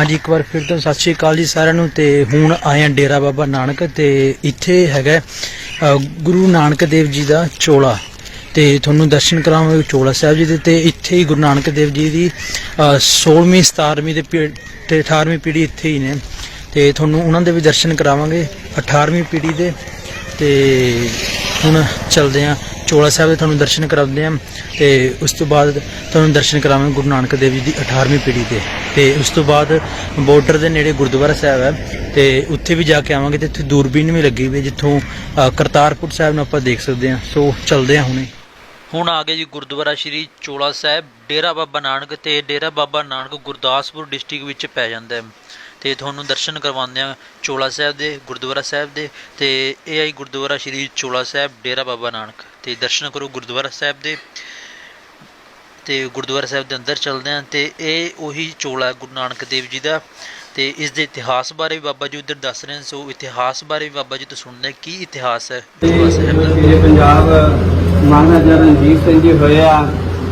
ਹਾਂਜੀ ਇੱਕ ਵਾਰ ਫਿਰ ਤੋਂ ਸਤਿ ਸ਼੍ਰੀ ਅਕਾਲ ਜੀ ਸਾਰਿਆਂ ਨੂੰ ਤੇ ਹੁਣ ਆਏ ਆ ਡੇਰਾ ਬਾਬਾ ਨਾਨਕ ਤੇ ਇੱਥੇ ਹੈਗਾ ਗੁਰੂ ਨਾਨਕ ਦੇਵ ਜੀ ਦਾ ਚੋਲਾ ਤੇ ਤੁਹਾਨੂੰ ਦਰਸ਼ਨ ਕਰਾਵਾਂਗੇ ਚੋਲਾ ਸਾਹਿਬ ਜੀ ਦੇ ਤੇ ਇੱਥੇ ਹੀ ਗੁਰੂ ਨਾਨਕ ਦੇਵ ਜੀ ਦੀ ਅ, 16ਵੀਂ 17ਵੀਂ ਤੇ ਪੀ- ਤੇ 18ਵੀਂ ਪੀੜ੍ਹੀ ਇੱਥੇ ਹੀ ਨੇ ਤੇ ਤੁਹਾਨੂੰ ਉਹਨਾਂ ਦੇ ਵੀ ਦਰਸ਼ਨ ਕਰਾਵਾਂਗੇ 18ਵੀਂ ਪੀੜ੍ਹੀ ਦੇ ਤੇ ਹੁਣ ਚੱਲਦੇ ਆ ਚੋਲਾ ਸਾਹਿਬ ਦੇ ਤੁਹਾਨੂੰ ਦਰਸ਼ਨ ਕਰਾਉਂਦੇ ਆ ਤੇ ਉਸ ਤੋਂ ਬਾਅਦ ਤੁਹਾਨੂੰ ਦਰਸ਼ਨ ਕਰਾਵਾਂਗੇ ਗੁਰੂ ਨਾਨਕ ਦੇਵ ਜੀ ਦੀ 18ਵੀਂ ਪੀੜ੍ਹੀ ਦੇ ਤੇ ਉਸ ਤੋਂ ਬਾਅਦ ਬਾਰਡਰ ਦੇ ਨੇੜੇ ਗੁਰਦੁਆਰਾ ਸਾਹਿਬ ਹੈ ਤੇ ਉੱਥੇ ਵੀ ਜਾ ਕੇ ਆਵਾਂਗੇ ਤੇ ਉੱਥੇ ਦੂਰਬੀਨ ਵੀ ਲੱਗੀ ਹੋਈ ਹੈ ਜਿੱਥੋਂ ਕਰਤਾਰਪੁਰ ਸਾਹਿਬ ਨੂੰ ਆਪਾਂ ਦੇਖ ਸਕਦੇ ਹਾਂ। ਸੋ ਚੱਲਦੇ ਹਾਂ ਹੁਣੇ। ਹੁਣ ਆ ਗਏ ਜੀ ਗੁਰਦੁਆਰਾ ਸ਼੍ਰੀ ਚੋਲਾ ਸਾਹਿਬ, ਡੇਰਾ ਬਾਬਾ ਨਾਨਕ ਤੇ ਡੇਰਾ ਬਾਬਾ ਨਾਨਕ ਗੁਰਦਾਸਪੁਰ ਡਿਸਟ੍ਰਿਕਟ ਵਿੱਚ ਪੈ ਜਾਂਦਾ ਹੈ। ਤੇ ਤੁਹਾਨੂੰ ਦਰਸ਼ਨ ਕਰਵਾਉਂਦੇ ਆ ਚੋਲਾ ਸਾਹਿਬ ਦੇ ਗੁਰਦੁਆਰਾ ਸਾਹਿਬ ਦੇ ਤੇ ਇਹ ਆਈ ਗੁਰਦੁਆਰਾ ਸ਼੍ਰੀ ਚੋਲਾ ਸਾਹਿਬ ਡੇਰਾ ਬਾਬਾ ਨਾਨਕ। ਤੇ ਦਰਸ਼ਨ ਕਰੋ ਗੁਰਦੁਆਰਾ ਸਾਹਿਬ ਦੇ ਤੇ ਗੁਰਦੁਆਰਾ ਸਾਹਿਬ ਦੇ ਅੰਦਰ ਚੱਲਦੇ ਆ ਤੇ ਇਹ ਉਹੀ ਚੋਲਾ ਗੁਰੂ ਨਾਨਕ ਦੇਵ ਜੀ ਦਾ ਤੇ ਇਸ ਦੇ ਇਤਿਹਾਸ ਬਾਰੇ ਵੀ ਬਾਬਾ ਜੀ ਉਧਰ ਦੱਸ ਰਹੇ ਨੇ ਸੋ ਇਤਿਹਾਸ ਬਾਰੇ ਵੀ ਬਾਬਾ ਜੀ ਤੋਂ ਸੁਣਦੇ ਕੀ ਇਤਿਹਾਸ ਹੈ ਗੁਰਦੁਆਰਾ ਸਾਹਿਬ ਦਾ? ਜਿਹੜੇ ਪੰਜਾਬ ਮਹਾਰਾਜਾ ਰਣਜੀਤ ਸਿੰਘ ਜੀ ਹੋਏ ਆ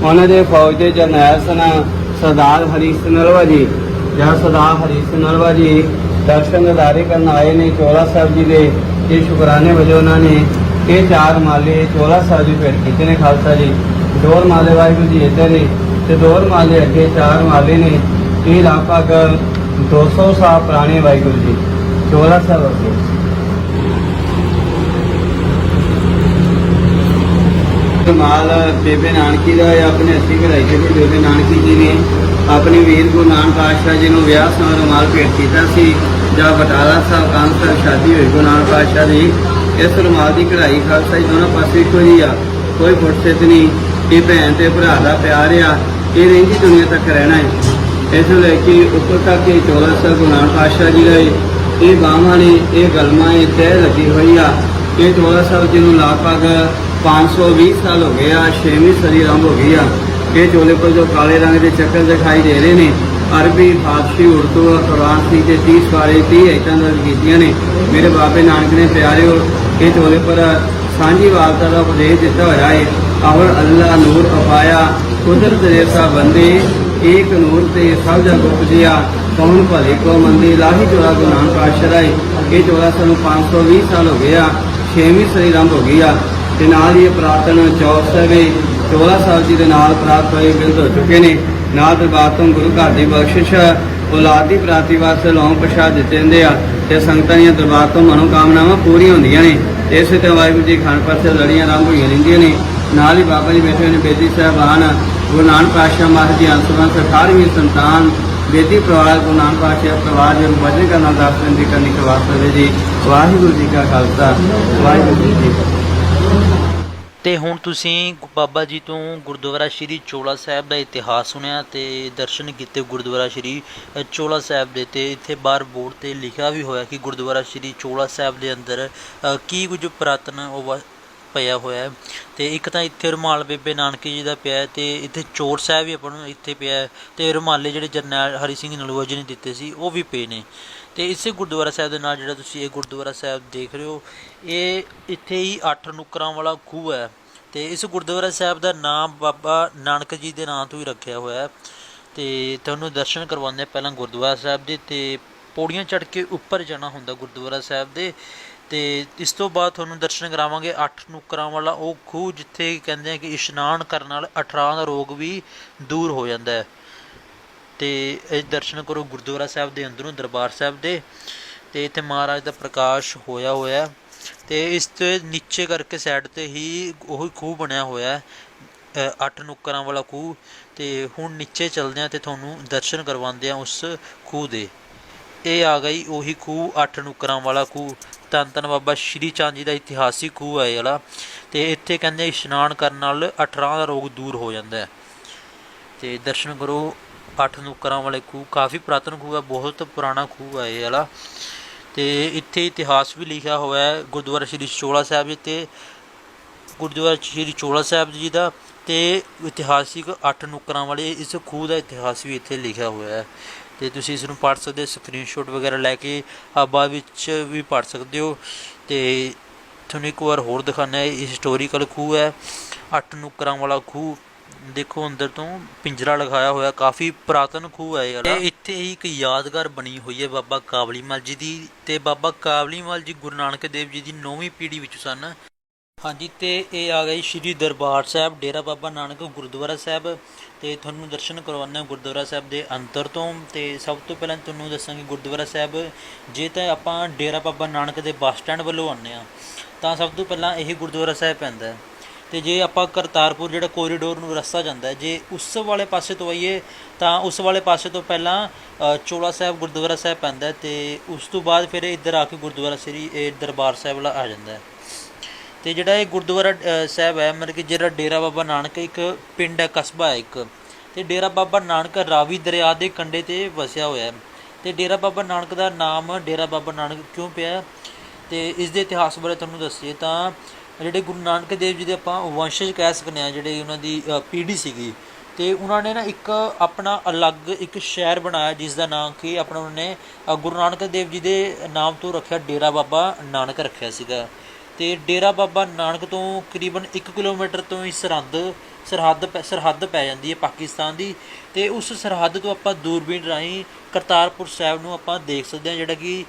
ਉਹਨਾਂ ਦੇ ਫੌਜ ਦੇ ਜਰਨੈਲ ਸਨ ਸਰਦਾਰ ਹਰੀ ਸਿੰਘ ਨਲਵਾ ਜੀ। ਜਾਂ ਸਰਦਾਰ ਹਰੀ ਸਿੰਘ ਨਲਵਾ ਜੀ ਦਰਸ਼ਨ ਦਿਦਾਰੇ ਕਰਨ ਆਏ ਨੇ ਚੋਲਾ ਸਾਹਿਬ ਜੀ ਦੇ ਇਹ ਸ਼ੁਕਰਾਨੇ ਵਜੋਂ ਉਹਨਾਂ ਨੇ ਇਹ ਚਾਰ ਮਾਲੇ ਚੋਲਾ ਸਾਹਿਬ ਜੀ ਭੇਟ ਕੀਤੇ ਨੇ ਖਾਲਸਾ ਜੀ। ਦੋ ਮਾਲੇ ਵਾਹਿਗੁਰੂ ਜੀ ਇੱਧਰ ਨੇ ਤੇ ਦੋ ਮਾਲੇ ਅੱਗੇ ਚਾਰ ਮਾਲੇ ਨੇ ਇਹ ਲਗਭਗ 200 ਸਾਲ ਪੁਰਾਣੇ ਵਾਹਿਗੁਰੂ ਜੀ। ਚੋਲਾ ਸਾਹਿਬ ਅੱਗੇ। ਮਾਲ ਬੇਬੇ ਨਾਨਕੀ ਦਾ ਆਪਣੇ ਅੱਸੀ ਘੜਾਈ ਦੇ ਬੇਬੇ ਨਾਨਕੀ ਜੀ ਨੇ ਆਪਣੇ ਵੀਰ ਗੁਰੂ ਨਾਨਕ ਪਾਤਸ਼ਾਹ ਜੀ ਨੂੰ ਵਿਆਹ ਸਮਾਰੋਹ ਰੁਮਾਲ ਭੇਟ ਕੀਤਾ ਸੀ, ਜਾਂ ਬਟਾਲਾ ਸਾਹਿਬ ਕਾਂਸਰ ਸ਼ਾਦੀ ਹੋਈ ਗੁਰੂ ਨਾਨਕ ਪਾਤਸ਼ਾਹ ਦੀ, ਇਸ ਰੁਮਾਲ ਦੀ ਕਢਾਈ ਖਾਲਸਾ ਜੀ ਦੋਨਾਂ ਪਾਸੇ ਇੱਕੋ ਹੀ ਆ, ਕੋਈ ਫੁੱਟਸਿੱਤ ਨਹੀਂ, ਇਹ ਭੈਣ ਤੇ ਭਰਾ ਦਾ ਪਿਆਰ ਆ, ਇਹ ਰਹਿੰਦੀ ਦੁਨੀਆ ਤੱਕ ਰਹਿਣਾ ਹੈ। ਇਸ ਨੂੰ ਲੈ ਕੇ ਉੱਪਰ ਤੱਕ ਇਹ ਚੋਲਾ ਸਾਹਿਬ ਗੁਰੂ ਨਾਨਕ ਪਾਤਸ਼ਾਹ ਜੀ ਦਾ ਇਹ- ਇਹ ਬਾਹਾਂ ਨੇ, ਇਹ ਗਲਮਾਂ ਇਹ ਤਹਿ ਲੱਗੀ ਹੋਈ ਆ। ਇਹ ਚੋਲਾ ਸਾਹਿਬ ਜੀ ਨੂੰ ਲਗਭਗ 520 ਸਾਲ ਹੋ ਗਏ ਆ 6ਵੀਂ ਸਦੀ ਆਰੰਭ ਹੋ ਗਈ ਆ। ਇਹ ਚੋਲੇ ਪਰ ਜੋ ਕਾਲੇ ਰੰਗ ਦੇ ਚੱਕਰ ਦਿਖਾਈ ਦੇ ਰਹੇ ਨੇ, ਅਰਬੀ, ਫਾਰਸੀ, ਉਰਦੂ, ਫਰਾਂਸੀ ਤੇ 30 ਬਾਰੇ 30 ਆਇਤਾਂ ਦਰਜ ਕੀਤੀਆਂ ਨੇ। ਮੇਰੇ ਬਾਬੇ ਨਾਨਕ ਨੇ ਪਿਆਰਿਓ, ਇਹ ਚੋਲੇ ਪਰ ਸਾਂਝੀ ਵਾਲਤਾ ਦਾ ਉਪਦੇਸ਼ ਦਿੱਤਾ ਹੋਇਆ ਹੈ ਅਵਰ ਅੱਲਾ ਨੂਰ ਅਫਾਇਆ, ਕੁਦਰਤ ਰੇਸਾ ਬੰਦੇ, ਏਕ ਨੂਰ ਤੇ ਸਭ ਜਗ ਉਪਜਿਆ ਕੌਣ ਭਲੇ ਕੋ ਮੰਦੀ, ਲਾਹੀ ਚੋਲਾ ਗੁਰੂ ਨਾਨਕ ਪਾਤਸ਼ਾਹ ਦਾ ਇਹ ਚੋਲਾ ਸਾਨੂੰ 520 ਸਾਲ ਹੋ ਗਏ ਆ 6ਵੀਂ ਸਦੀ ਆਰੰਭ ਹੋ ਗਈ ਆ। ਤੇ ਨਾਲ ਹੀ ਇਹ ਪ੍ਰਾਰਥਨਾ ਚੌਕ ਸਾਹਿਬੇ ਚੋਲਾ ਸਾਹਿਬ ਜੀ ਦੇ ਨਾਲ ਪ੍ਰਾਪਤ ਹੋਏ ਬਿਰਧ ਹੋ ਚੁੱਕੇ ਨੇ। ਨਾਲ ਦਰਬਾਰ ਤੋਂ ਗੁਰੂ ਘਰ ਦੀ ਬਖਸ਼ਿਸ਼, ਔਲਾਦ ਦੀ ਪ੍ਰਾਪਤੀ ਵਾਸਤੇ ਲੌਂਗ ਪ੍ਰਸ਼ਾਦ ਦਿੱਤੇ ਜਾਂਦੇ ਆ ਤੇ ਸੰਗਤਾਂ ਦੀਆਂ ਦਰਬਾਰ ਤੋਂ ਮਨੋ ਕਾਮਨਾਵਾਂ ਪੂਰੀਆਂ ਹੁੰਦੀਆਂ ਨੇ। ਤੇ ਇਸੇ ਤੇ ਵਾਹਿਗੁਰੂ ਜੀ ਖਾਨ ਪਾਸੇ ਲੜੀਆਂ ਆਰੰਭ ਹੋਈਆਂ ਰਹਿੰਦੀਆਂ ਨੇ। ਨਾਲ ਹੀ ਬਾਬਾ ਜੀ ਬੈਠੇ ਹੋਏ ਨੇ, ਬੇਦੀ ਸਾਹਿਬਾਨ, ਗੁਰੂ ਨਾਨਕ ਪਾਤਸ਼ਾਹ ਮਹਾਰਾਜ ਜੀ ਅੰਸਵਾਂ 18ਵੀਂ ਸੰਤਾਨ, ਬੇਦੀ ਪਰਿਵਾਰ, ਗੁਰੂ ਨਾਨਕ ਪਾਤਸ਼ਾਹ ਪਰਿਵਾਰ ਜੀ ਨੂੰ ਵਜਨ ਕਰਨਾ, ਦੱਸ ਦੀ ਕਰਨੀ ਕਰਵਾ ਸਕਦੇ ਜੀ। ਵਾਹਿਗੁਰੂ ਜੀ ਕਾ ਖਾਲਸਾ, ਵਾਹਿਗੁਰੂ ਜੀ ਕੀ ਫਤਿਹ। ਤੇ ਹੁਣ ਤੁਸੀਂ ਬਾਬਾ ਜੀ ਤੋਂ ਗੁਰਦੁਆਰਾ ਸ਼੍ਰੀ ਚੋਲਾ ਸਾਹਿਬ ਦਾ ਇਤਿਹਾਸ ਸੁਣਿਆ ਤੇ ਦਰਸ਼ਨ ਕੀਤੇ ਗੁਰਦੁਆਰਾ ਸ਼੍ਰੀ ਚੋਲਾ ਸਾਹਿਬ ਦੇ ਤੇ ਇੱਥੇ ਬਾਹਰ ਬੋਰਡ ਤੇ ਲਿਖਿਆ ਵੀ ਹੋਇਆ ਕਿ ਗੁਰਦੁਆਰਾ ਸ਼੍ਰੀ ਚੋਲਾ ਸਾਹਿਬ ਦੇ ਅੰਦਰ ਕੀ ਕੁਝ ਪੁਰਾਤਨ ਉਹ ਵਾ- ਪਿਆ ਹੋਇਆ ਹੈ। ਤੇ ਇੱਕ ਤਾਂ ਇੱਥੇ ਰੁਮਾਲ ਬੇਬੇ ਨਾਨਕੀ ਜੀ ਦਾ ਪਿਆ ਹੈ ਤੇ ਇੱਥੇ ਚੋਰ ਸਾਹਿਬ ਵੀ ਆਪਾਂ ਨੂੰ ਇੱਥੇ ਪਿਆ ਹੈ ਤੇ ਰੁਮਾਲੇ ਜਿਹੜੇ ਜਰਨੈਲ ਹਰੀ ਸਿੰਘ ਨਲੂਆ ਜੀ ਨੇ ਦਿੱਤੇ ਸੀ, ਉਹ ਵੀ ਪਏ ਨੇ। ਤੇ ਇਸੇ ਗੁਰਦੁਆਰਾ ਸਾਹਿਬ ਦੇ ਨਾਲ ਜਿਹੜਾ ਤੁਸੀਂ ਇਹ ਗੁਰਦੁਆਰਾ ਸਾਹਿਬ ਦੇਖ ਰਹੇ ਹੋ, ਇਹ ਇੱਥੇ ਹੀ ਅੱਠ ਨੁਕਰਾਂ ਵਾਲਾ ਖੂਹ ਹੈ ਤੇ ਇਸ ਗੁਰਦੁਆਰਾ ਸਾਹਿਬ ਦਾ ਨਾਮ ਬਾਬਾ ਨਾਨਕ ਜੀ ਦੇ ਨਾਂ ਤੋਂ ਹੀ ਰੱਖਿਆ ਹੋਇਆ ਹੈ। ਤੇ ਤੁਹਾਨੂੰ ਦਰਸ਼ਨ ਕਰਵਾਉਂਦੇ ਹਾਂ ਪਹਿਲਾਂ ਗੁਰਦੁਆਰਾ ਸਾਹਿਬ ਦੇ ਤੇ ਪੌੜੀਆਂ ਚੜ੍ਹ ਕੇ ਉੱਪਰ ਜਾਣਾ ਹੁੰਦਾ ਗੁਰਦੁਆਰਾ ਸਾਹਿਬ ਦੇ ਤੇ ਇਸ ਤੋਂ ਬਾਅਦ ਤੁਹਾਨੂੰ ਦਰਸ਼ਨ ਕਰਾਵਾਂਗੇ ਅੱਠ ਨੁਕਰਾਂ ਵਾਲਾ ਉਹ ਖੂਹ ਜਿੱਥੇ ਕਹਿੰਦੇ ਆ ਕਿ ਇਸ਼ਨਾਨ ਕਰਨ ਨਾਲ 18 ਦਾ ਰੋਗ ਵੀ ਦੂਰ ਹੋ ਜਾਂਦਾ ਹੈ। ਤੇ ਇਹ ਦਰਸ਼ਨ ਕਰੋ ਗੁਰਦੁਆਰਾ ਸਾਹਿਬ ਦੇ ਅੰਦਰੋਂ, ਦਰਬਾਰ ਸਾਹਿਬ ਦੇ। ਤੇ ਇੱਥੇ ਮਹਾਰਾਜ ਦਾ ਪ੍ਰਕਾਸ਼ ਹੋਇਆ ਹੋਇਆ। ਹੈ ਤੇ ਇਸ ਤੇ ਨੀਚੇ ਕਰਕੇ ਸਾਈਡ ਤੇ ਹੀ ਉਹ ਖੂਹ ਬਣਿਆ ਹੋਇਆ ਹੈ। ਅੱਠ ਨੁੱਕਰਾਂ ਵਾਲਾ ਖੂਹ। ਤੇ ਹੁਣ ਨੀਚੇ ਚੱਲਦੇ ਆ ਤੇ ਤੁਹਾਨੂੰ ਦਰਸ਼ਨ ਕਰਵਾਉਂਦੇ ਆ ਉਸ ਖੂਹ ਦੇ। ਇਹ ਆ ਗਈ ਉਹੀ ਖੂਹ, ਅੱਠ ਨੁੱਕਰਾਂ ਵਾਲਾ ਖੂਹ। ਧੰਨ ਧੰਨ ਬਾਬਾ ਸ਼੍ਰੀ ਚੰਦ ਜੀ ਦਾ ਇਤਿਹਾਸਿਕ ਖੂਹ ਹੈ ਇਹ ਵਾਲਾ। ਤੇ ਇੱਥੇ ਕਹਿੰਦੇ ਇਸ਼ਨਾਨ ਕਰਨ ਨਾਲ 18 ਦਾ ਰੋਗ ਦੂਰ ਹੋ ਜਾਂਦਾ ਹੈ। ਤੇ ਦਰਸ਼ਨ ਕਰੋ ਅੱਠ ਨੁੱਕਰਾਂ ਵਾਲੇ ਖੂਹ, ਕਾਫੀ ਪੁਰਾਤਨ ਖੂਹ ਹੈ, ਬਹੁਤ ਪੁਰਾਣਾ ਖੂਹ ਹੈ ਇਹ ਵਾਲਾ। ਤੇ ਇੱਥੇ ਇਤਿਹਾਸ ਵੀ ਲਿਖਿਆ ਹੋਇਆ ਹੈ, ਗੁਰਦੁਆਰਾ ਸ਼੍ਰੀ ਚੋਲਾ ਸਾਹਿਬ ਜੀ ਤੇ ਗੁਰਦੁਆਰਾ ਸ਼੍ਰੀ ਚੋਲਾ ਸਾਹਿਬ ਜੀ ਦਾ ਤੇ ਇਤਿਹਾਸਿਕ ਅੱਠ ਨੁੱਕਰਾਂ ਵਾਲੇ ਇਸ ਖੂਹ ਦਾ ਇਤਿਹਾਸ ਵੀ ਇੱਥੇ ਲਿਖਿਆ ਹੋਇਆ ਹੈ। ਤੇ ਤੁਸੀਂ ਇਸ ਨੂੰ ਪੜ੍ਹ ਸਕਦੇ ਹੋ ਸਕਰੀਨਸ਼ਾਟ ਵਗੈਰਾ ਲੈ ਕੇ ਆ ਬਾਅਦ ਵਿੱਚ ਵੀ ਪੜ੍ਹ ਸਕਦੇ ਹੋ। ਤੇ ਤੁਹਾਨੂੰ ਇੱਕ ਵਾਰ ਹੋਰ ਦਿਖਾਣਾ ਹੈ, ਇਹ ਹਿਸਟੋਰੀਕਲ ਖੂਹ ਹੈ, ਅੱਠ ਨੁੱਕਰਾਂ ਵਾਲਾ ਖੂਹ। ਦੇਖੋ, ਅੰਦਰ ਤੋਂ ਪਿੰਜਰਾ ਲਗਾਇਆ ਹੋਇਆ, ਕਾਫੀ ਪੁਰਾਤਨ ਖੂਹ ਹੈ ਯਾਰ ਤੇ ਇੱਥੇ ਹੀ ਇੱਕ ਯਾਦਗਾਰ ਬਣੀ ਹੋਈ ਹੈ ਬਾਬਾ ਕਾਬਲੀ ਮਲ ਜੀ ਦੀ ਤੇ ਬਾਬਾ ਕਾਬਲੀ ਮਲ ਜੀ ਗੁਰੂ ਨਾਨਕ ਦੇਵ ਜੀ ਦੀ 9ਵੀਂ ਪੀੜ੍ਹੀ ਵਿੱਚ ਸਨ। ਹਾਂਜੀ, ਤੇ ਇਹ ਆ ਗਈ ਸ਼੍ਰੀ ਦਰਬਾਰ ਸਾਹਿਬ, ਡੇਰਾ ਬਾਬਾ ਨਾਨਕ ਗੁਰਦੁਆਰਾ ਸਾਹਿਬ। ਤੇ ਤੁਹਾਨੂੰ ਦਰਸ਼ਨ ਕਰਵਾਉਣਾ ਗੁਰਦੁਆਰਾ ਸਾਹਿਬ ਦੇ ਅੰਦਰ ਤੋਂ। ਤੇ ਸਭ ਤੋਂ ਪਹਿਲਾਂ ਤੁਹਾਨੂੰ ਦੱਸਾਂਗੇ ਗੁਰਦੁਆਰਾ ਸਾਹਿਬ। ਜੇ ਤਾਂ ਆਪਾਂ ਡੇਰਾ ਬਾਬਾ ਨਾਨਕ ਦੇ ਬੱਸ ਸਟੈਂਡ ਵੱਲੋਂ ਆਉਂਦੇ ਆ ਤਾਂ ਸਭ ਤੋਂ ਪਹਿਲਾਂ ਇਹ ਗੁਰਦੁਆਰਾ ਸਾਹਿਬ ਪੈਂਦਾ ਹੈ। ਤੇ ਜੇ ਆਪਾਂ ਕਰਤਾਰਪੁਰ ਜਿਹੜਾ ਕੋਰੀਡੋਰ ਨੂੰ ਰਸਤਾ ਜਾਂਦਾ ਜੇ ਉਸ ਵਾਲੇ ਪਾਸੇ ਤੋਂ ਆਈਏ, ਤਾਂ ਉਸ ਵਾਲੇ ਪਾਸੇ ਤੋਂ ਪਹਿਲਾਂ ਚੋਲਾ ਸਾਹਿਬ, ਗੁਰਦੁਆਰਾ ਸਾਹਿਬ ਪੈਂਦਾ ਹੈ ਤੇ ਉਸ ਤੋਂ ਬਾਅਦ ਫਿਰ ਇੱਧਰ ਆ ਕੇ ਗੁਰਦੁਆਰਾ ਸ੍ਰੀ, ਇਹ ਦਰਬਾਰ ਸਾਹਿਬ ਵਾਲਾ ਆ ਜਾਂਦਾ ਹੈ। ਤੇ ਜਿਹੜਾ ਇਹ ਗੁਰਦੁਆਰਾ ਸਾਹਿਬ ਹੈ, ਮਤਲਬ ਕਿ ਜਿਹੜਾ ਡੇਰਾ ਬਾਬਾ ਨਾਨਕ ਇੱਕ ਪਿੰਡ ਹੈ, ਕਸਬਾ ਹੈ ਇੱਕ, ਤੇ ਡੇਰਾ ਬਾਬਾ ਨਾਨਕ ਰਾਵੀ ਦਰਿਆ ਦੇ ਕੰਢੇ ਤੇ ਵਸਿਆ ਹੋਇਆ ਹੈ। ਤੇ ਡੇਰਾ ਬਾਬਾ ਨਾਨਕ ਦਾ ਨਾਮ ਡੇਰਾ ਬਾਬਾ ਨਾਨਕ ਕਿਉਂ ਪਿਆ ਤੇ ਇਸ ਦੇ ਇਤਿਹਾਸ ਬਾਰੇ ਤੁਹਾਨੂੰ ਦੱਸੀਏ ਤਾਂ ਜਿਹੜੇ ਗੁਰੂ ਨਾਨਕ ਦੇਵ ਜੀ ਦੇ ਆਪਾਂ ਵੰਸ਼ਜ ਕਹਿ ਸਕਦੇ ਹਾਂ, ਜਿਹੜੇ ਉਹਨਾਂ ਦੀ ਪੀੜ੍ਹੀ ਸੀਗੀ। ਤੇ ਉਹਨਾਂ ਨੇ ਨਾ ਇੱਕ ਆਪਣਾ ਅਲੱਗ ਇੱਕ ਸ਼ਹਿਰ ਬਣਾਇਆ, ਜਿਸ ਦਾ ਨਾਮ ਕਿ ਆਪਣਾ ਉਹਨਾਂ ਨੇ ਗੁਰੂ ਨਾਨਕ ਦੇਵ ਜੀ ਦੇ ਨਾਮ ਤੋਂ ਰੱਖਿਆ ਡੇਰਾ ਬਾਬਾ ਨਾਨਕ ਰੱਖਿਆ ਸੀਗਾ। ਤੇ ਡੇਰਾ ਬਾਬਾ ਨਾਨਕ ਤੋਂ ਕਰੀਬਨ 1 ਕਿਲੋਮੀਟਰ ਤੋਂ ਹੀ ਸਰਹੱਦ ਸਰਹੱਦ ਪੈ- ਸਰਹੱਦ ਪੈ ਜਾਂਦੀ ਹੈ ਪਾਕਿਸਤਾਨ ਦੀ। ਤੇ ਉਸ ਸਰਹੱਦ ਤੋਂ ਆਪਾਂ ਦੂਰਬੀਨ ਰਾਹੀਂ ਕਰਤਾਰਪੁਰ ਸਾਹਿਬ ਨੂੰ ਆਪਾਂ ਦੇਖ ਸਕਦੇ ਹਾਂ, ਜਿਹੜਾ ਕਿ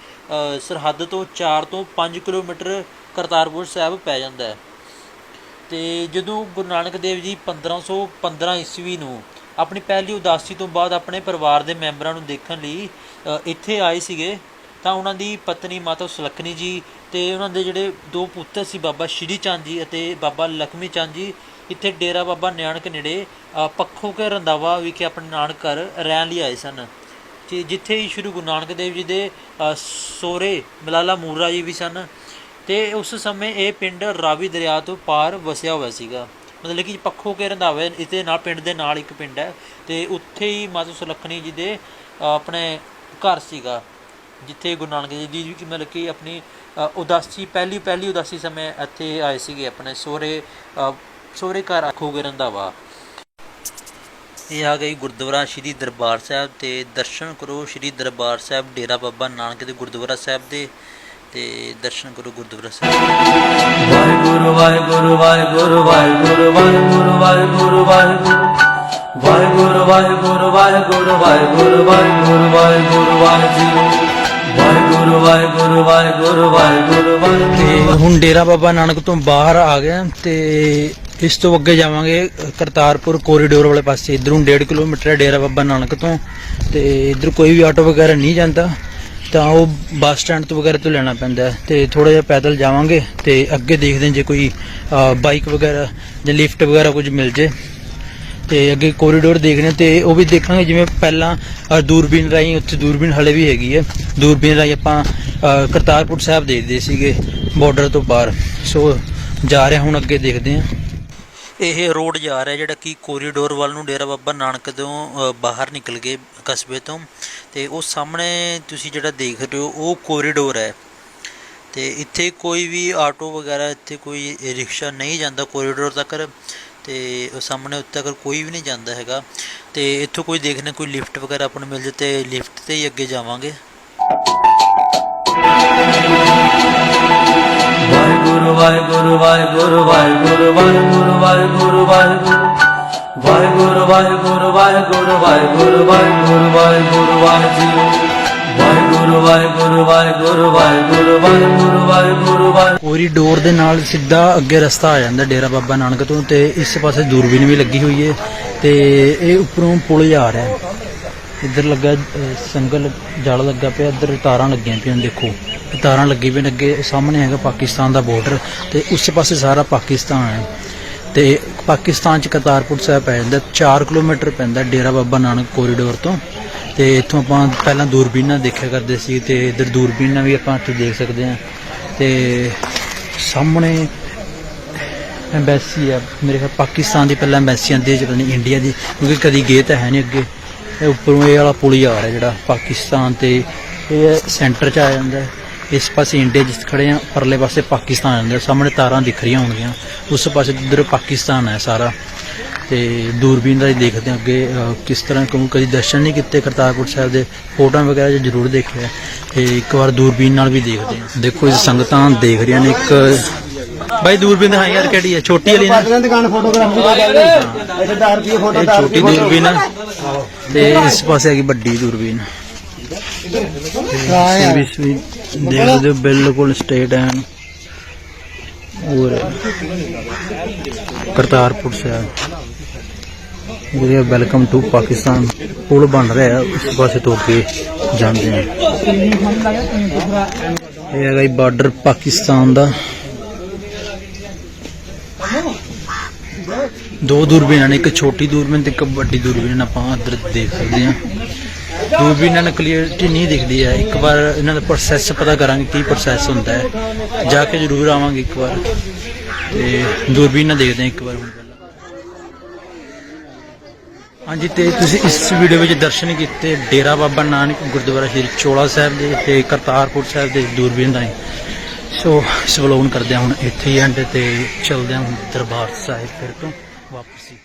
ਸਰਹੱਦ ਤੋਂ 4 ਤੋਂ 5 ਕਿਲੋਮੀਟਰ ਕਰਤਾਰਪੁਰ ਸਾਹਿਬ ਪੈ ਜਾਂਦਾ ਹੈ। ਤੇ ਜਦੋਂ ਗੁਰੂ ਨਾਨਕ ਦੇਵ ਜੀ 1515 ਈਸਵੀ ਨੂੰ ਆਪਣੀ ਪਹਿਲੀ ਉਦਾਸੀ ਤੋਂ ਬਾਅਦ ਆਪਣੇ ਪਰਿਵਾਰ ਦੇ ਮੈਂਬਰਾਂ ਨੂੰ ਦੇਖਣ ਲਈ ਇੱਥੇ ਆਏ ਸੀਗੇ ਤਾਂ ਉਹਨਾਂ ਦੀ ਪਤਨੀ ਮਾਤਾ ਸੁਲੱਖਣੀ ਜੀ ਤੇ ਉਹਨਾਂ ਦੇ ਜਿਹੜੇ ਦੋ ਪੁੱਤਰ ਸੀ ਬਾਬਾ ਸ਼੍ਰੀ ਚੰਦ ਜੀ ਅਤੇ ਬਾਬਾ ਲਖਮੀ ਚੰਦ ਜੀ ਇੱਥੇ ਡੇਰਾ ਬਾਬਾ ਨਾਨਕ ਨੇੜੇ ਅ, ਪੱਖੋ ਕੇ ਰੰਦਾਵਾ ਵਿਖੇ ਆਪਣੇ ਨਾਨਕ ਘਰ ਰਹਿਣ ਲਈ ਆਏ ਸਨ। ਤੇ ਜਿੱਥੇ ਹੀ ਸ਼੍ਰੀ ਗੁਰੂ ਨਾਨਕ ਦੇਵ ਜੀ ਦੇ ਅ, ਮਲਾਲਾ ਮੂਰਾ ਜੀ ਵੀ ਸਨ ਤੇ ਉਸ ਸਮੇਂ ਇਹ ਪਿੰਡ ਰਾਵੀ ਦਰਿਆ ਤੋਂ ਪਾਰ ਵਸਿਆ ਹੋਇਆ ਸੀਗਾ। ਮਤਲਬ ਕਿ ਪੱਖੋ ਕੇ ਰੰਧਾਵੇ ਇਸਦੇ ਨਾਲ ਪਿੰਡ ਦੇ ਨਾਲ ਇੱਕ ਪਿੰਡ ਹੈ ਤੇ ਉੱਥੇ ਹੀ ਮਾਤਾ ਸੁਲੱਖਣੀ ਜੀ ਦੇ ਆਪਣੇ ਘਰ ਸੀਗਾ ਜਿੱਥੇ ਗੁਰੂ ਨਾਨਕ ਦੇਵ ਜੀ ਵੀ ਮਤਲਬ ਕਿ ਆਪਣੀ ਉਦਾਸੀ ਪਹਿਲੀ ਪਹਿਲੀ ਉਦਾਸੀ ਸਮੇਂ ਇੱਥੇ ਆਏ ਸੀਗੇ ਆਪਣੇ ਸੋਹਰੇ ਅ, ਸੋਹਰੇ ਘਰ ਆਖੋ ਕੇ ਰੰਧਾਵਾ ਇਹ ਆ ਗਈ ਗੁਰਦੁਆਰਾ ਸ਼੍ਰੀ ਦਰਬਾਰ ਸਾਹਿਬ ਤੇ ਦਰਸ਼ਨ ਕਰੋ ਸ਼੍ਰੀ ਦਰਬਾਰ ਸਾਹਿਬ ਡੇਰਾ ਬਾਬਾ ਨਾਨਕ ਦੇ ਗੁਰਦੁਆਰਾ ਸਾਹਿਬ ਦੇ। ਤੇ ਦਰਸ਼ਨ ਕਰੋ ਗੁਰਦੁਆਰਾ ਸਾਹਿਬ ਵਾਹਿਗੁਰੂ ਵਾਹਿਗੁਰੂ ਵਾਹਿਗੁਰੂ ਵਾਹਿਗੁਰੂ ਵਾਹਿਗੁਰੂ ਵਾਹਿਗੁਰੂ ਵਾਹਿਗੁਰੂ ਵਾਹਿਗੁਰੂ ਵਾਹਿਗੁਰੂ ਵਾਹਿਗੁਰੂ ਵਾਹਿਗੁਰੂ ਵਾਹਿਗੁਰੂ ਵਾਹਿਗੁਰੂ ਵਾਹਿਗੁਰੂ ਵਾਹਿਗੁਰੂ ਵਾਹਿਗੁਰੂ ਵਾਹਿਗੁਰੂ ਤੇ ਹੁਣ ਡੇਰਾ ਬਾਬਾ ਨਾਨਕ ਤੋਂ ਬਾਹਰ ਆ ਗਏ ਤੇ ਇਸ ਤੋਂ ਅੱਗੇ ਜਾਵਾਂਗੇ ਕਰਤਾਰਪੁਰ ਕੋਰੀਡੋਰ ਵਾਲੇ ਪਾਸੇ ਇਧਰੋਂ 1.5 ਕਿਲੋਮੀਟਰ ਹੈ ਡੇਰਾ ਬਾਬਾ ਨਾਨਕ ਤੋਂ ਤੇ ਇਧਰ ਕੋਈ ਵੀ ਆਟੋ ਵਗੈਰਾ ਨਹੀਂ ਜਾਂਦਾ ਤਾਂ ਉਹ ਬੱਸ ਸਟੈਂਡ ਤੋਂ ਵਗੈਰਾ ਤੋਂ ਲੈਣਾ ਪੈਂਦਾ ਹੈ ਤੇ ਥੋੜਾ ਜਿਹਾ ਪੈਦਲ ਜਾਵਾਂਗੇ ਤੇ ਅੱਗੇ ਦੇਖਦੇ ਜੇ ਕੋਈ ਬਾਈਕ ਵਗੈਰਾ ਜਾਂ ਲਿਫਟ ਵਗੈਰਾ ਕੁਝ ਮਿਲ ਜੇ। ਤੇ ਅੱਗੇ ਕੋਰੀਡੋਰ ਦੇਖਦੇ ਹਾਂ ਤੇ ਉਹ ਵੀ ਦੇਖਾਂਗੇ ਜਿਵੇਂ ਪਹਿਲਾਂ ਦੂਰਬੀਨ ਰਾਹੀਂ ਉੱਥੇ ਦੂਰਬੀਨ ਹਲੇ ਵੀ ਹੈਗੀ ਹੈ। ਦੂਰਬੀਨ ਰਾਹੀਂ ਆਪਾਂ ਕਰਤਾਰਪੁਰ ਸਾਹਿਬ ਦੇਖਦੇ ਸੀਗੇ ਬਾਰਡਰ ਤੋਂ ਬਾਹਰ। ਸੋ ਜਾ ਰਿਹਾ ਹੁਣ ਅੱਗੇ ਦੇਖਦੇ ਹਾਂ। ਇਹ ਰੋਡ ਜਾ ਰਿਹਾ ਜਿਹੜਾ ਕਿ ਕੋਰੀਡੋਰ ਵੱਲ ਨੂੰ ਡੇਰਾ ਬਾਬਾ ਨਾਨਕ ਤੋਂ ਬਾਹਰ ਨਿਕਲ ਗਏ ਕਸਬੇ ਤੋਂ। ਤੇ ਉਹ ਸਾਹਮਣੇ ਤੁਸੀਂ ਜਿਹੜਾ ਦੇਖ ਰਹੇ ਹੋ, ਉਹ ਕੋਰੀਡੋਰ ਹੈ। ਤੇ ਇੱਥੇ ਕੋਈ ਵੀ ਆਟੋ ਵਗੈਰਾ, ਇੱਥੇ ਕੋਈ ਰਿਕਸ਼ਾ ਨਹੀਂ ਜਾਂਦਾ ਕੋਰੀਡੋਰ ਤੱਕ। ਤੇ ਉਹ ਸਾਹਮਣੇ ਉੱਤੇ ਤੱਕ ਕੋਈ ਵੀ ਨਹੀਂ ਜਾਂਦਾ ਹੈਗਾ। ਤੇ ਇੱਥੋਂ ਕੋਈ ਦੇਖਣਾ ਕੋਈ ਲਿਫਟ ਵਗੈਰਾ ਆਪਾਂ ਨੂੰ ਮਿਲ ਜੇ ਤੇ ਲਿਫਟ ਤੇ ਹੀ ਅੱਗੇ ਜਾਵਾਂਗੇ। ਵਾਹਿਗੁਰੂ ਵਾਹਿਗੁਰੂ ਵਾਹਿਗੁਰੂ ਵਾਹਿਗੁਰੂ ਵਾਹਿਗੁਰੂ ਵਾਹਿਗੁਰੂ ਵਾਹਿਗੁਰੂ ਵਾਹਿਗੁਰੂ ਵਾਹਿਗੁਰੂ ਵਾਹਿਗੁਰੂ ਵਾਹਿਗੁਰੂ ਵਾਹਿਗੁਰੂ ਵਾਹਿਗੁਰੂ ਵਾਹਿਗੁਰੂ ਵਾਹਿਗੁਰੂ ਵਾਹਿਗੁਰੂ ਵਾਹਿਗੁਰੂ ਵਾਹਿਗੁਰੂ ਵਾਹਿਗੁਰੂ ਕੋਰੀਡੋਰ ਦੇ ਨਾਲ ਸਿੱਧਾ ਅੱਗੇ ਰਸਤਾ ਆ ਜਾਂਦਾ ਡੇਰਾ ਬਾਬਾ ਨਾਨਕ ਤੋਂ ਤੇ ਇਸ ਪਾਸੇ ਦੂਰਬੀਨ ਵੀ ਲੱਗੀ ਹੋਈ ਹੈ ਤੇ ਇਹ ਉੱਪਰੋਂ ਪੁਲ ਜਾ ਰਿਹਾ ਹੈ ਇੱਧਰ ਲੱਗਾ ਅਹ, ਸੰਗਲ ਜਲ ਲੱਗਾ ਪਿਆ ਇੱਧਰ ਤਾਰਾਂ ਲੱਗੀਆਂ ਪਈਆਂ ਦੇਖੋ। ਇਹ ਤਾਰਾਂ ਲੱਗੀ ਪਈਆਂ ਨੇ ਅੱਗੇ ਸਾਹਮਣੇ ਹੈਗਾ ਪਾਕਿਸਤਾਨ ਦਾ ਬਾਰਡਰ ਤੇ ਉਸ ਪਾਸੇ ਸਾਰਾ ਪਾਕਿਸਤਾਨ ਹੈ। ਤੇ ਪਾਕਿਸਤਾਨ ਚ ਕਰਤਾਰਪੁਰ ਸਾਹਿਬ ਪੈ ਜਾਂਦਾ 4 ਕਿਲੋਮੀਟਰ ਪੈਂਦਾ ਡੇਰਾ ਬਾਬਾ ਨਾਨਕ ਕੋਰੀਡੋਰ ਤੋਂ। ਤੇ ਇੱਥੋਂ ਆਪਾਂ ਪਹਿਲਾਂ ਦੂਰਬੀਨਾਂ ਦੇਖਿਆ ਕਰਦੇ ਸੀ ਤੇ ਇੱਧਰ ਦੂਰਬੀਨਾਂ ਵੀ ਆਪਾਂ ਇੱਥੇ ਦੇਖ ਸਕਦੇ ਹਾਂ। ਤੇ ਸਾਹਮਣੇ ਐਮਬੈਸੀ ਆ ਮੇਰੇ ਖਿਆਲ ਪਾਕਿਸਤਾਨ ਦੀ ਪਹਿਲਾਂ ਐਮਬੈਸੀ ਆਂਦੀ ਹੈ ਜਦੋਂ ਨਹੀਂ ਇੰਡੀਆ ਦੀ ਕਿਉਂਕਿ ਕਦੀ ਗਏ ਤਾਂ ਹੈ ਨਹੀਂ ਅੱਗੇ। ਇਹ ਉੱਪਰੋਂ ਇਹ ਵਾਲਾ ਪੁਲ ਹੀ ਆ ਰਿਹਾ ਜਿਹੜਾ ਪਾਕਿਸਤਾਨ ਤੇ ਇਹ ਸੈਂਟਰ 'ਚ ਆ ਜਾਂਦਾ ਇਸ ਪਾਸੇ ਇੰਡੀਆ ਜਿਸ ਖੜੇ ਆ, ਪਰਲੇ ਪਾਸੇ ਪਾਕਿਸਤਾਨ ਆ ਜਾਂਦਾ ਸਾਹਮਣੇ ਤਾਰਾਂ ਦਿਖ ਰਹੀਆਂ ਹੋਣਗੀਆਂ। ਉਸ ਪਾਸੇ ਇੱਧਰ ਪਾਕਿਸਤਾਨ ਹੈ ਸਾਰਾ। ਤੇ ਦੂਰਬੀਨ ਰਾਹੀਂ ਦੇਖਦੇ ਹਾਂ ਅੱਗੇ ਕਿਸ ਤਰ੍ਹਾਂ ਕਿਉਂ ਕਦੀ ਦਰਸ਼ਨ ਨਹੀਂ ਕੀਤੇ ਕਰਤਾਰਪੁਰ ਸਾਹਿਬ ਦੇ। ਫੋਟੋਆਂ ਵਗੈਰਾ 'ਚ ਜ਼ਰੂਰ ਦੇਖਿਆ। ਤੇ ਇੱਕ ਵਾਰ ਦੂਰਬੀਨ ਨਾਲ ਵੀ ਦੇਖਦੇ ਹਾਂ। ਦੇਖੋ ਇਹ ਸੰਗਤਾਂ ਦੇਖ ਰਹੀਆਂ ਨੇ ਇੱਕ ਬਾਈ ਦੂਰਬੀਨ ਦਿਖਾਈ ਯਾਰ ਕਿਹੜੀ ਹੈ ਛੋਟੀ ਵਾਲੀ ਨਾ। ਪਾਤਲਾਂ ਦੁਕਾਨ ਫੋਟੋਗ੍ਰਾਫੀ ਦਾ ਗੱਲ ਇੱਥੇ 10 ਰੁਪਏ ਫੋਟੋ ਇਹ 10 ਛੋਟੀ ਦੂਰਬੀਨ ਆ ਤੇ ਇਸ ਪਾਸੇ ਹੈਗੀ ਵੱਡੀ ਦੂਰਬੀਨ ਸਰਵਿਸ ਵੀ ਦੇਖ ਹੋ ਬਿਲਕੁਲ ਸਟੇਟ ਐਨ। ਹੋਰ। ਕਰਤਾਰਪੁਰ ਸਾਹਿਬ। ਵੀਰੇ ਵੈਲਕਮ ਟੂ ਪਾਕਿਸਤਾਨ। ਪੁਲ ਬਣ ਰਿਹਾ ਹੈ, ਉਸ ਪਾਸੇ ਤੋਂ ਅੱਗੇ ਜਾਂਦੇ ਆ। ਇਹ ਹੈਗਾ ਬਾਰਡਰ ਪਾਕਿਸਤਾਨ ਦਾ। ਦੋ ਦੂਰਬੀਨਾਂ ਨੇ, ਇੱਕ ਛੋਟੀ ਦੂਰਬੀਨ ਤੇ ਇੱਕ ਵੱਡੀ ਦੂਰਬੀਨ ਆਪਾਂ ਅੰਦਰ ਦੇਖ ਸਕਦੇ ਹਾਂ। ਦੂਰਬੀਨਾਂ ਨਾਲ ਕਲੀਅਰਟੀ ਨਹੀਂ ਦਿਖਦੀ ਹੈ। ਇੱਕ ਵਾਰ ਇਹਨਾਂ ਦਾ ਪ੍ਰੋਸੈਸ ਪਤਾ ਕਰਾਂਗੇ ਕੀ ਪ੍ਰੋਸੈਸ ਹੁੰਦਾ ਹੈ। ਜਾ ਕੇ ਜ਼ਰੂਰ ਆਵਾਂਗੇ ਇੱਕ ਵਾਰ। ਤੇ ਦੂਰਬੀਨ ਨਾਲ ਦੇਖਦੇ ਹਾਂ ਇੱਕ ਵਾਰ ਹੁਣ ਪਹਿਲਾਂ। ਹਾਂਜੀ, ਤੇ ਤੁਸੀਂ ਇਸ ਵੀਡੀਓ ਵਿੱਚ ਦਰਸ਼ਨ ਕੀਤੇ ਡੇਰਾ ਬਾਬਾ ਨਾਨਕ ਗੁਰਦੁਆਰਾ ਸ਼੍ਰੀ ਚੋਲਾ ਸਾਹਿਬ ਦੇ ਤੇ ਕਰਤਾਰਪੁਰ ਸਾਹਿਬ ਦੇ ਦੂਰਬੀਨ ਰਾਹੀਂ। ਸੋ ਇਸ ਵਲੋਗ ਕਰਦੇ ਹਾਂ ਹੁਣ ਇੱਥੇ ਹੀ ਐਂਡ ਤੇ ਚੱਲਦੇ ਹਾਂ ਦਰਬਾਰ ਸਾਹਿਬ ਫਿਰ ਤੋਂ। ਵਾਪਸ ਹੀ